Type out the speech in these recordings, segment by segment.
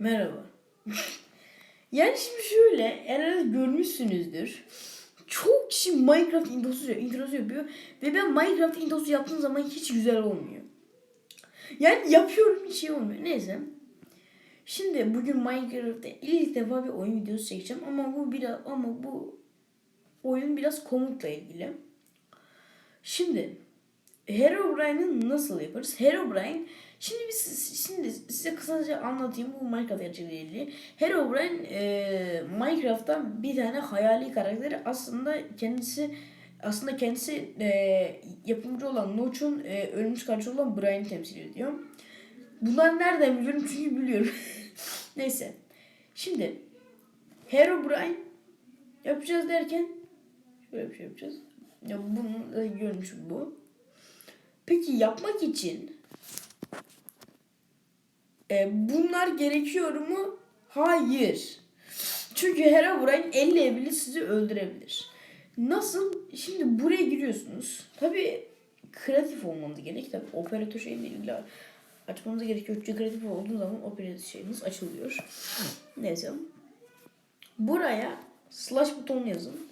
Merhaba. yani şimdi şöyle, herhalde görmüşsünüzdür. Çok kişi Minecraft introsu, introsu yapıyor. Ve ben Minecraft introsu yaptığım zaman hiç güzel olmuyor. Yani yapıyorum hiç şey olmuyor. Neyse. Şimdi bugün Minecraft'ta ilk defa bir oyun videosu çekeceğim. Ama bu biraz ama bu oyun biraz komutla ilgili. Şimdi Herobrine'ı nasıl yaparız? Herobrine Şimdi biz size kısaca anlatayım bu Minecraft gerçeğiyle ilgili. Herobrine e, Minecraft'ta bir tane hayali karakteri aslında kendisi aslında kendisi e, yapımcı olan Notch'un e, ölmüş kardeşi olan Brian'ı temsil ediyor. Bunlar nereden biliyorum çünkü biliyorum. Neyse. Şimdi Herobrine yapacağız derken şöyle bir şey yapacağız. Ya bunun görmüş bu. Peki yapmak için e, bunlar gerekiyor mu? Hayır. Çünkü Herobrine elle bile sizi öldürebilir. Nasıl? Şimdi buraya giriyorsunuz. Tabi kreatif olmanız gerek. Tabi operatör şeyini illa açmanız gerekiyor. Çünkü kreatif olduğu zaman operatör şeyiniz açılıyor. Neyse. Buraya slash buton yazın.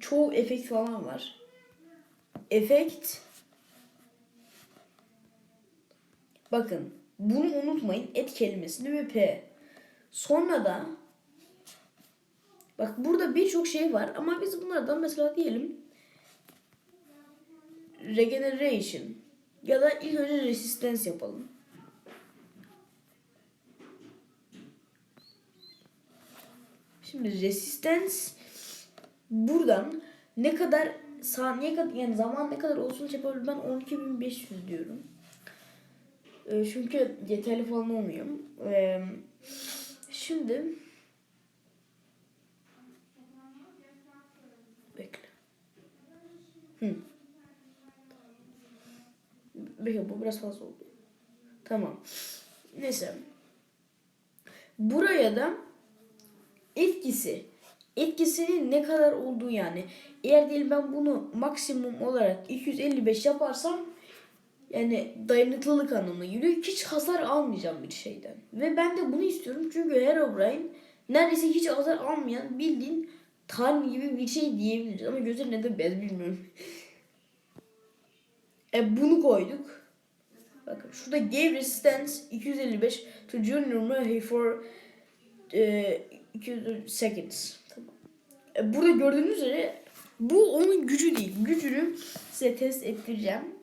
Çoğu efekt falan var. Efekt Bakın bunu unutmayın. Et kelimesini ve P. Sonra da bak burada birçok şey var ama biz bunlardan mesela diyelim regeneration ya da ilk önce resistance yapalım. Şimdi resistance buradan ne kadar saniye kadar yani zaman ne kadar olsun yapabilir ben 12500 diyorum. E, çünkü yeterli falan olmuyor. E, şimdi bekle. Hı. Bekle bu biraz fazla oldu. Tamam. Neyse. Buraya da etkisi etkisinin ne kadar olduğu yani. Eğer değil ben bunu maksimum olarak 255 yaparsam yani dayanıklılık anlamına geliyor. Hiç hasar almayacağım bir şeyden. Ve ben de bunu istiyorum çünkü Herobrine neredeyse hiç hasar almayan bildiğin Tanrı gibi bir şey diyebiliriz. Ama gözleri neden bez bilmiyorum. e bunu koyduk. Bakın şurada Gave Resistance 255 to Junior Murray for e, 200 seconds. Tamam. E, burada gördüğünüz üzere bu onun gücü değil. Gücünü size test ettireceğim.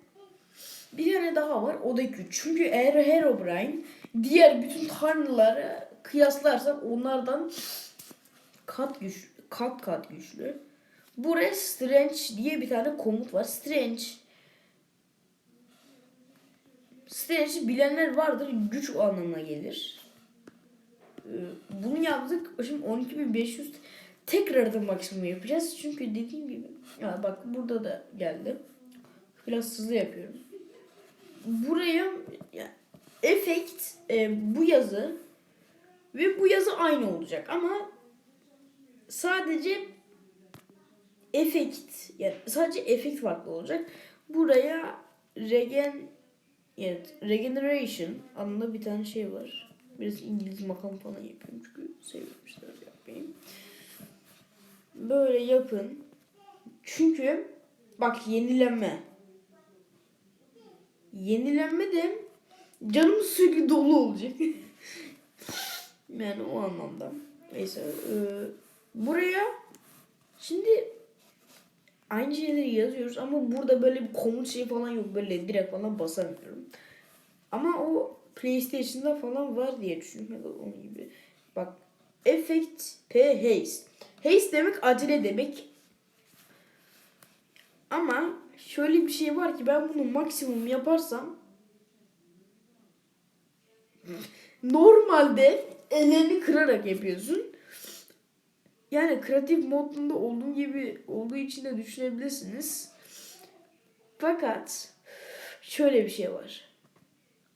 Bir tane daha var o da güç. Çünkü eğer Herobrine diğer bütün tanrıları kıyaslarsak onlardan kat güç kat kat güçlü. Buraya Strange diye bir tane komut var. Strange Strange bilenler vardır güç anlamına gelir. Ee, Bunu yaptık. Şimdi 12.500 tekrardan maksimum yapacağız. Çünkü dediğim gibi ya bak burada da geldi. Biraz hızlı yapıyorum buraya efekt e, bu yazı ve bu yazı aynı olacak ama sadece efekt yani sadece efekt farklı olacak. Buraya regen evet, regeneration adında bir tane şey var. Biraz İngiliz makam falan yapıyorum çünkü seviyormuşlar yapmayı. Böyle yapın. Çünkü bak yenilenme yenilenme de canım sürekli dolu olacak. yani o anlamda. Neyse. E, buraya şimdi aynı şeyleri yazıyoruz ama burada böyle bir komut şey falan yok. Böyle direkt falan basamıyorum. Ama o PlayStation'da falan var diye düşünüyorum. Onun gibi. Bak Effect P Haste. Haste demek acele demek. Ama şöyle bir şey var ki ben bunu maksimum yaparsam normalde ellerini kırarak yapıyorsun. Yani kreatif modunda olduğum gibi olduğu için de düşünebilirsiniz. Fakat şöyle bir şey var.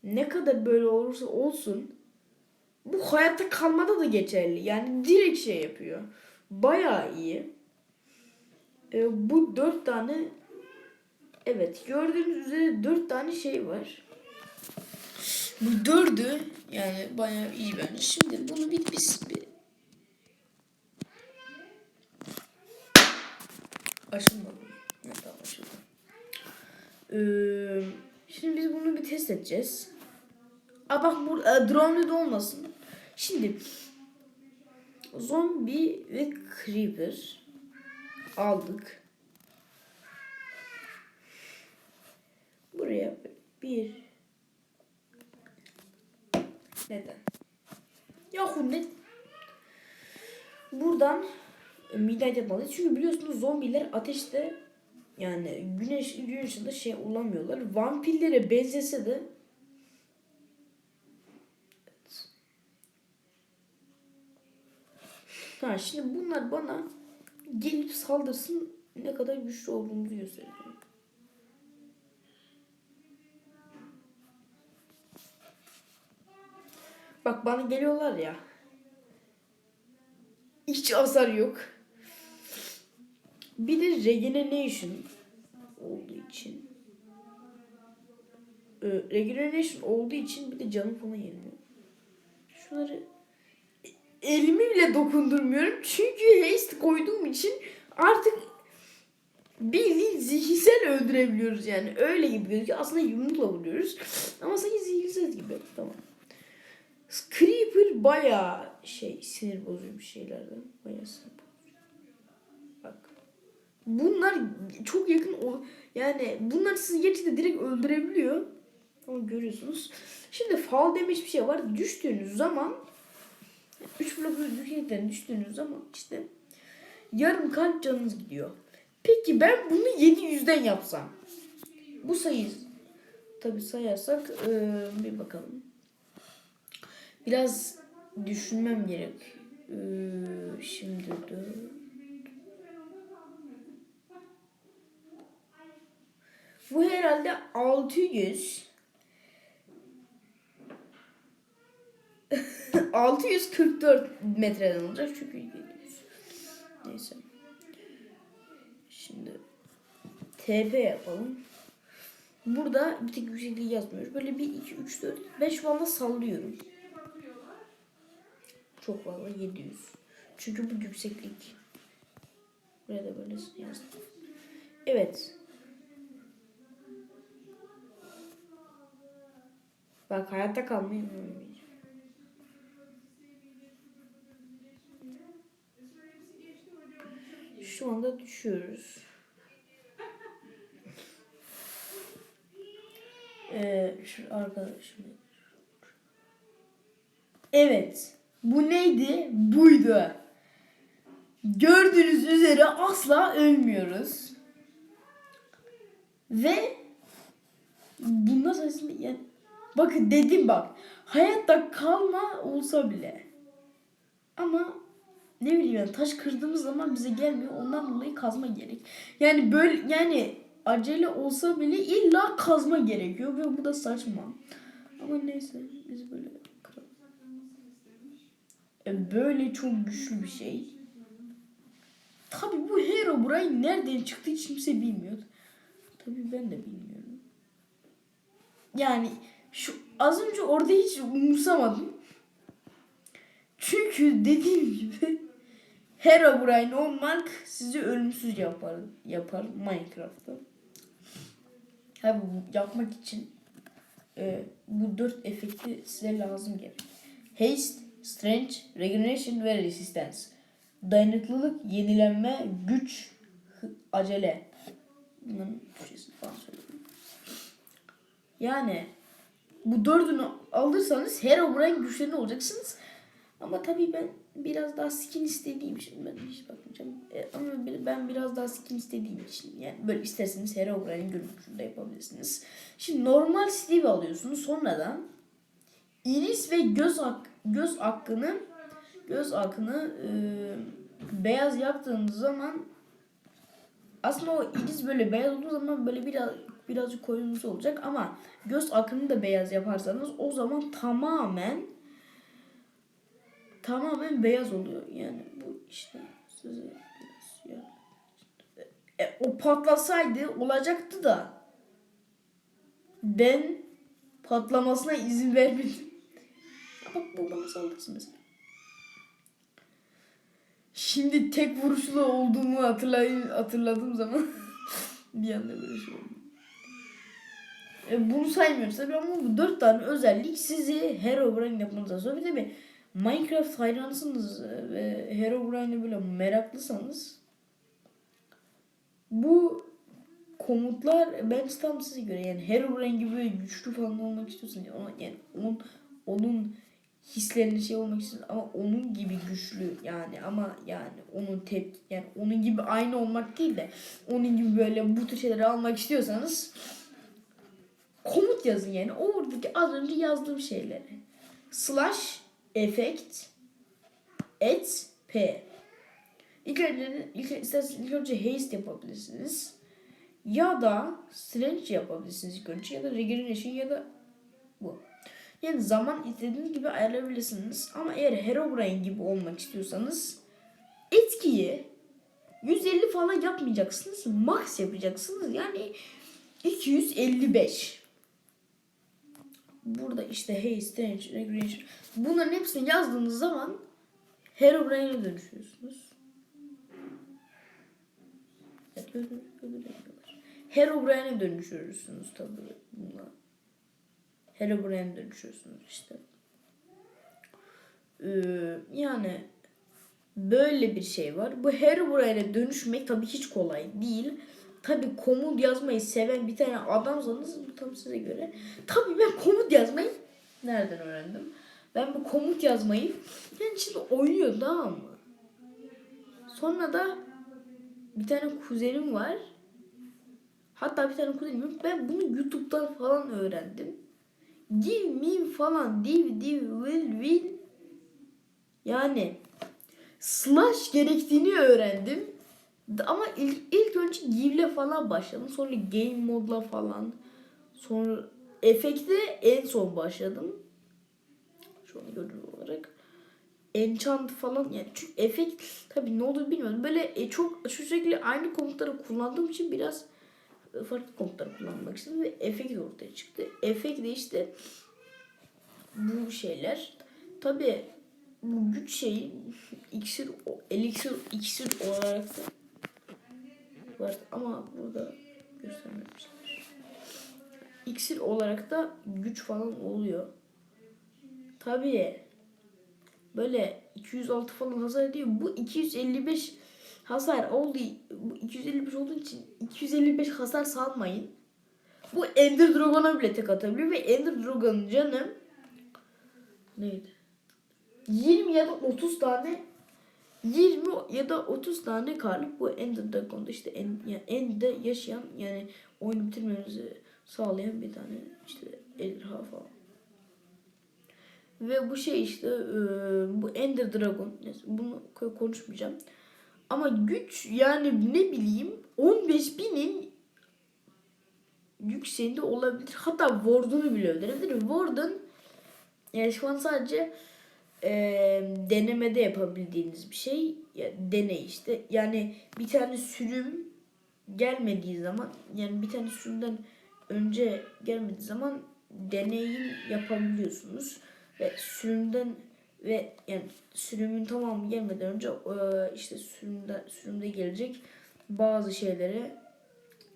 Ne kadar böyle olursa olsun bu hayatta kalmada da geçerli. Yani direkt şey yapıyor. Bayağı iyi. E, bu dört tane Evet gördüğünüz üzere dört tane şey var. Bu dördü yani bayağı iyi bence. Şimdi bunu bir biz bir açılmadı. Ne tamam açıldı. Ee, şimdi biz bunu bir test edeceğiz. Aa bak bu e, drone de olmasın. Şimdi zombi ve creeper aldık. Buraya bir neden? Yahu ne? Buradan e, midye yapmalıyız. Çünkü biliyorsunuz zombiler ateşte yani güneş gün ışığında şey olamıyorlar. Vampirlere benzese de Ha şimdi bunlar bana gelip saldırsın ne kadar güçlü olduğumuzu gösteriyor. Bak bana geliyorlar ya. Hiç hasar yok. Bir de regeneration olduğu için. Ee, regeneration olduğu için bir de canım falan yeniliyor. Şunları elimi bile dokundurmuyorum. Çünkü haste koyduğum için artık bildiğin zihinsel öldürebiliyoruz yani. Öyle gibi gözüküyor. Aslında yumrukla vuruyoruz. Ama sanki zihinsel gibi. Tamam. Creeper bayağı şey sinir bozucu bir şeylerden. Bayağı sinir bozucu. Bak. Bunlar çok yakın ol yani bunlar sizi gerçekten direkt öldürebiliyor. Ama görüyorsunuz. Şimdi fall demiş bir şey var. Düştüğünüz zaman 3 blok yüksekten düştüğünüz zaman işte yarım kalp canınız gidiyor. Peki ben bunu 700'den yapsam. Bu sayı tabi sayarsak eee, bir bakalım. Biraz düşünmem gerek. Eee, şimdi de Bu herhalde 600 644 metreden olacak çünkü 700. Neyse. Şimdi TP yapalım. Burada bir tek yüksekliği yazmıyoruz. Böyle 1, 2, 3, 4, 5 falan sallıyorum. Çok fazla 700. Çünkü bu yükseklik. Buraya da böyle yazdım. Evet. Bak hayatta kalmayı öğrenmeyeceğim. Şu anda düşüyoruz. Ee, şu arkadaşım. Evet. Bu neydi? Buydu. Gördüğünüz üzere asla ölmüyoruz. Ve bundan sayesinde yani bakın dedim bak hayatta kalma olsa bile ama ne bileyim yani taş kırdığımız zaman bize gelmiyor ondan dolayı kazma gerek. Yani böyle yani acele olsa bile illa kazma gerekiyor ve bu da saçma. Ama neyse biz böyle böyle çok güçlü bir şey. Tabi bu Herobrine nereden çıktı hiç kimse bilmiyor. Tabi ben de bilmiyorum. Yani şu az önce orada hiç umursamadım. Çünkü dediğim gibi Herobrine olmak sizi ölümsüz yapar yapar Minecraft'ta. Tabi bu yapmak için e, bu dört efekti size lazım gerek. Haste, Strength, Regeneration ve Resistance. Dayanıklılık, yenilenme, güç, acele. Yani bu dördünü alırsanız Herobrine güçlerinde olacaksınız. Ama tabii ben biraz daha skin istediğim için ben hiç bakmayacağım. E, ama ben biraz daha skin istediğim için yani böyle isterseniz Herobrine'in görünüşünde yapabilirsiniz. Şimdi normal Steve alıyorsunuz sonradan iris ve göz ak göz hakkını göz akını e, beyaz yaptığınız zaman aslında o iris böyle beyaz olduğu zaman böyle biraz birazcık koyumsu olacak ama göz akını da beyaz yaparsanız o zaman tamamen tamamen beyaz oluyor. Yani bu işte size biraz ya. E, o patlasaydı olacaktı da ben patlamasına izin vermedim. Bak bu bana saldırsın mesela. Şimdi tek vuruşlu olduğumu hatırlayın, hatırladığım zaman bir anda böyle şey oldu. E, bunu saymıyoruz tabii ama bu dört tane özellik sizi Herobrine yapmanıza zor. Bir de bir Minecraft hayranısınız ve Herobrine'e böyle meraklıysanız bu komutlar bence tam size göre yani Herobrine gibi güçlü falan olmak istiyorsanız ona yani onun, onun hislerinde şey olmak istiyorsanız ama onun gibi güçlü yani ama yani onun tepki yani onun gibi aynı olmak değil de onun gibi böyle bu tür şeyleri almak istiyorsanız komut yazın yani oradaki az önce yazdığım şeyleri slash effect et p İlk önce, ilk, isterseniz ilk önce haste yapabilirsiniz. Ya da strange yapabilirsiniz ilk önce ya da regeneration ya da bu. Yani zaman istediğiniz gibi ayarlayabilirsiniz. Ama eğer Herobrine gibi olmak istiyorsanız etkiyi 150 falan yapmayacaksınız. Max yapacaksınız. Yani 255. Burada işte Haste, Strange, Regeneration. Bunların hepsini yazdığınız zaman Herobrine'e dönüşüyorsunuz. Herobrine'e dönüşüyorsunuz tabii bunlar. Herobrine'e dönüşüyorsunuz işte. Ee, yani böyle bir şey var. Bu Herobrine'e dönüşmek tabii hiç kolay değil. Tabii komut yazmayı seven bir tane adamsanız bu tam size göre. Tabii ben komut yazmayı nereden öğrendim? Ben bu komut yazmayı yani şimdi oynuyor tamam mı? Sonra da bir tane kuzenim var. Hatta bir tane kuzenim. Ben bunu YouTube'dan falan öğrendim. Div mim falan div div will will yani slash gerektiğini öğrendim. Ama ilk, ilk önce Give'le falan başladım. Sonra Game Mode'la falan. Sonra efekte en son başladım. Şu an gördüğünüz olarak. Enchant falan yani çünkü efekt tabii ne olduğunu bilmiyorum. Böyle e, çok sürekli aynı komutları kullandığım için biraz farklı komutları kullanmak istedim ve efekt ortaya çıktı. Efekt de işte bu şeyler. Tabii bu güç şeyi iksir, eliksir, iksir olarak da var ama burada göstermemişler. İksir olarak da güç falan oluyor. Tabii böyle 206 falan hasar ediyor. Bu 255 hasar oldu. Bu 255 olduğu için 255 hasar salmayın. Bu Ender Dragon'a bile tek atabiliyor ve Ender Dragon'ın canı neydi? 20 ya da 30 tane 20 ya da 30 tane karlık bu Ender Dragon'da işte en, yani End'de yaşayan yani oyunu bitirmenizi sağlayan bir tane işte ejderha falan. Ve bu şey işte bu Ender Dragon neyse bunu konuşmayacağım. Ama güç yani ne bileyim 15 binin yükseğinde olabilir. Hatta Warden'ı bile öldürebilir. Warden yani şu an sadece e, denemede yapabildiğiniz bir şey. Ya, deney işte. Yani bir tane sürüm gelmediği zaman yani bir tane sürümden önce gelmediği zaman deneyim yapabiliyorsunuz. Ve sürümden ve yani sürümün tamamı gelmeden önce e, işte sürümde sürümde gelecek bazı şeylere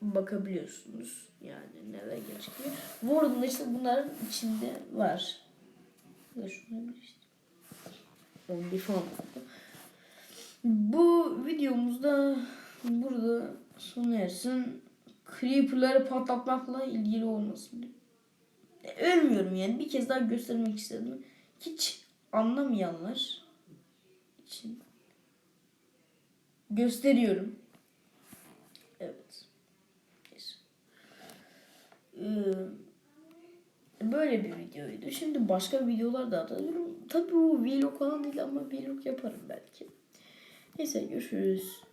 bakabiliyorsunuz. Yani neler gelecek diye. Warden'da işte bunların içinde var. Şunları işte. 11 falan. Bu videomuzda burada sona ersin. Creeper'ları patlatmakla ilgili olmasın. Ölmüyorum yani. Bir kez daha göstermek istedim. Hiç anlamayanlar için gösteriyorum. Evet. Ee, böyle bir videoydu. Şimdi başka videolar da atıyorum. Tabii bu vlog falan değil ama vlog yaparım belki. Neyse görüşürüz.